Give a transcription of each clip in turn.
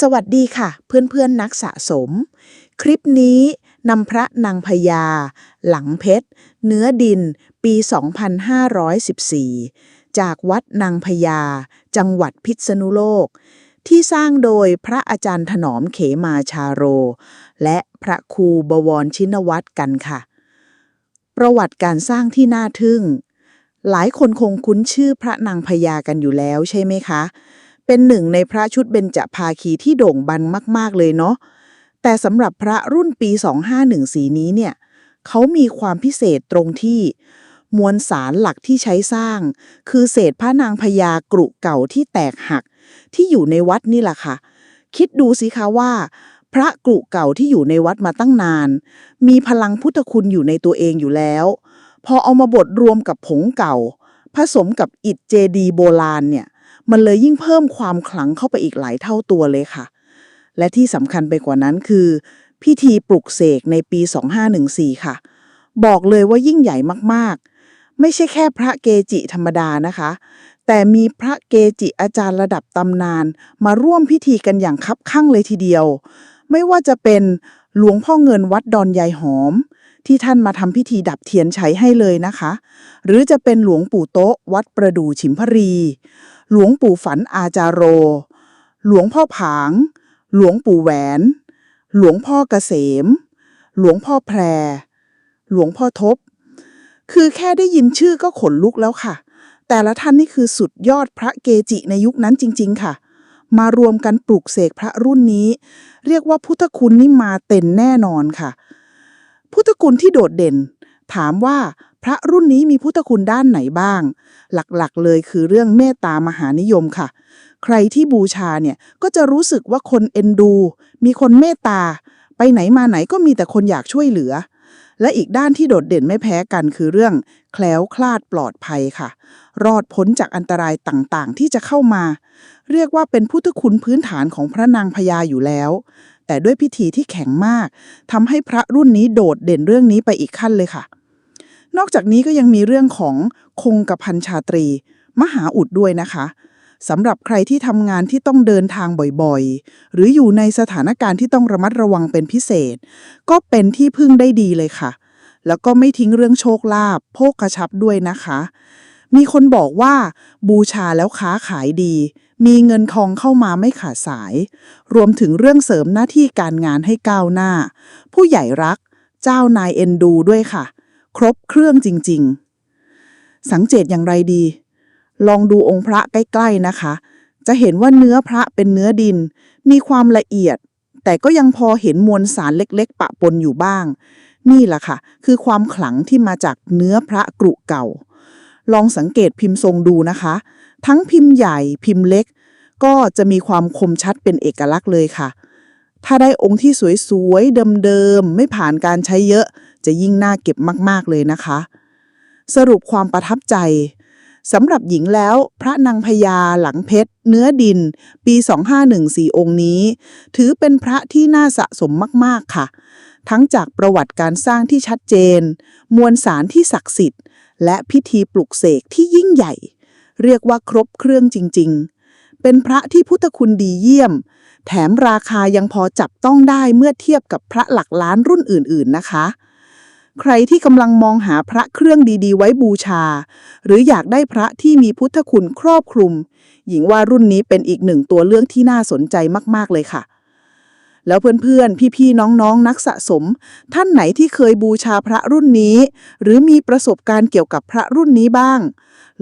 สวัสดีค่ะ เพื่อนๆนักสะสม คลิปนี้นำพระนางพญา หลังเพชร เนื้อดิน ปี 2514 จากวัดนางพญา จังหวัดพิษณุโลก ที่สร้างโดยพระอาจารย์ถนอมเขมาชาโร และพระครูบวรชินวัตรกันค่ะ ประวัติการสร้างที่น่าทึ่ง หลายคนคงคุ้นชื่อพระนางพญากันอยู่แล้วใช่ไหมคะ เป็นหนึ่งในพระชุดเบญจภาคีที่โด่งบันมาก ๆ เลยเนาะแต่สำหรับพระรุ่นปี 2514 นี้เนี่ยเขามีความพิเศษตรงที่ มวลสารหลักที่ใช้สร้าง คือเศษพระนางพญากรุเก่าที่แตกหัก ที่อยู่ในวัดนี่แหละค่ะ คิดดูสิคะว่า พระกรุเก่าที่อยู่ในวัดมาตั้งนาน มีพลังพุทธคุณอยู่ในตัวเองอยู่แล้ว พอเอามาบดรวมกับผงเก่า ผสมกับอิฐเจดีโบราณเนี่ย มันเลยยิ่งเพิ่มความขลังเข้าไปอีกหลายเท่าตัวเลยค่ะ และที่สำคัญไปกว่านั้นคือ พิธีปลุกเสกในปี 2514 ค่ะ บอกเลยว่ายิ่งใหญ่มากๆ ไม่ใช่แค่พระเกจิธรรมดานะคะ แต่มีพระเกจิอาจารย์ระดับตำนาน มาร่วมพิธีกันอย่างคับคั่งเลยทีเดียว ไม่ว่าจะเป็นหลวงพ่อเงินวัดดอนยายหอม ที่ท่านมาทำพิธีดับเทียนใชัยให้เลยนะคะ หรือจะเป็นหลวงปู่โต๊ะวัดประดู่ฉิมพรี หลวงปู่ฝันอาจารโร หลวงพ่อผาง หลวงปู่แหวน หลวงพ่อเกษม หลวงพ่อแพร หลวงพ่อทบ คือแค่ได้ยินชื่อก็ขนลุกแล้วค่ะ แต่ละท่านนี่คือสุดยอดพระเกจิในยุคนั้นจริง ๆ ค่ะ มารวมกันปลูกเสกพระรุ่นนี้ เรียกว่าพุทธคุณนี่มาเต็นแน่นอนค่ะ พุทธคุณที่โดดเด่น ถามว่า พระรุ่นนี้มีพุทธคุณด้านไหนบ้าง หลักๆ เลยคือเรื่องเมตตามหานิยมค่ะ ใครที่บูชาเนี่ยก็จะรู้สึกว่าคนเอ็นดู มีคนเมตตา ไปไหนมาไหนก็มีแต่คนอยากช่วยเหลือ และอีกด้านที่โดดเด่นไม่แพ้กันคือเรื่องแคล้วคลาดปลอดภัยค่ะ รอดพ้นจากอันตรายต่างๆ ที่จะเข้ามา เรียกว่าเป็นพุทธคุณพื้นฐานของพระนางพญาอยู่แล้วแต่ด้วยพิธีที่แข็งมากทำให้พระรุ่นนี้โดดเด่นเรื่องนี้ไปอีกขั้นเลยค่ะ นอกจากนี้ก็ยังมีเรื่องของคงกระพันชาตรี มหาอุดด้วยนะคะสำหรับใครที่ทำงานที่ต้องเดินทางบ่อยๆ หรืออยู่ในสถานการณ์ที่ต้องระมัดระวังเป็นพิเศษ ก็เป็นที่พึ่งได้ดีเลยค่ะ แล้วก็ไม่ทิ้งเรื่องโชคลาภโภคกระชับด้วยนะคะ มีคนบอกว่าบูชาแล้วค้าขายดี มีเงินทองเข้ามาไม่ขาดสาย รวมถึงเรื่องเสริมหน้าที่การงานให้ก้าวหน้า ผู้ใหญ่รัก เจ้านายเอ็นดูด้วยค่ะ ครบเครื่องจริง ๆ สังเกตอย่างไรดี ลองดูองค์พระใกล้ ๆนะคะ จะเห็นว่าเนื้อพระเป็นเนื้อดิน มีความละเอียด แต่ก็ยังพอเห็นมวลสารเล็กๆ ปะปนอยู่บ้าง นี่แหละค่ะ คือความขลังที่มาจากเนื้อพระกรุเก่า ลองสังเกตพิมพ์ทรงดูนะคะ ทั้งพิมพ์ใหญ่พิมพ์เล็ก ก็จะมีความคมชัดเป็นเอกลักษณ์เลยค่ะถ้าได้องค์ที่สวยๆ เดิมๆ ไม่ผ่านการใช้เยอะ จะยิ่งน่าเก็บมาก ๆ เลยนะคะ สรุปความประทับใจสำหรับหญิงแล้วพระนางพญาหลังเพชร เนื้อดิน ปี 2514 องค์นี้ ถือเป็นพระที่น่าสะสมมาก ๆ ค่ะ ทั้งจากประวัติการสร้างที่ชัดเจน มวลสารที่ศักดิ์สิทธิ์ และพิธีปลุกเสกที่ยิ่งใหญ่ เรียกว่าครบเครื่องจริง ๆ เป็นพระที่พุทธคุณดีเยี่ยม แถมราคายังพอจับต้องได้เมื่อเทียบกับพระหลักล้านรุ่นอื่น ๆ นะคะ ใครที่กำลังมองหาพระเครื่องดีๆ ไว้บูชา หรืออยากได้พระที่มีพุทธคุณครอบคลุม หญิงว่ารุ่นนี้เป็นอีกหนึ่งตัวเลือกที่น่าสนใจมากๆเลยค่ะ แล้วเพื่อนๆ พี่ๆ น้องๆ นักสะสม ท่านไหนที่เคยบูชาพระรุ่นนี้ หรือมีประสบการณ์เกี่ยวกับพระรุ่นนี้บ้าง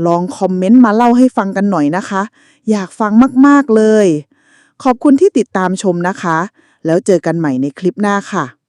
ลองคอมเมนต์มาเล่าให้ฟังกันหน่อยนะคะ อยากฟังมากๆเลย ขอบคุณที่ติดตามชมนะคะ แล้วเจอกันใหม่ในคลิปหน้าค่ะ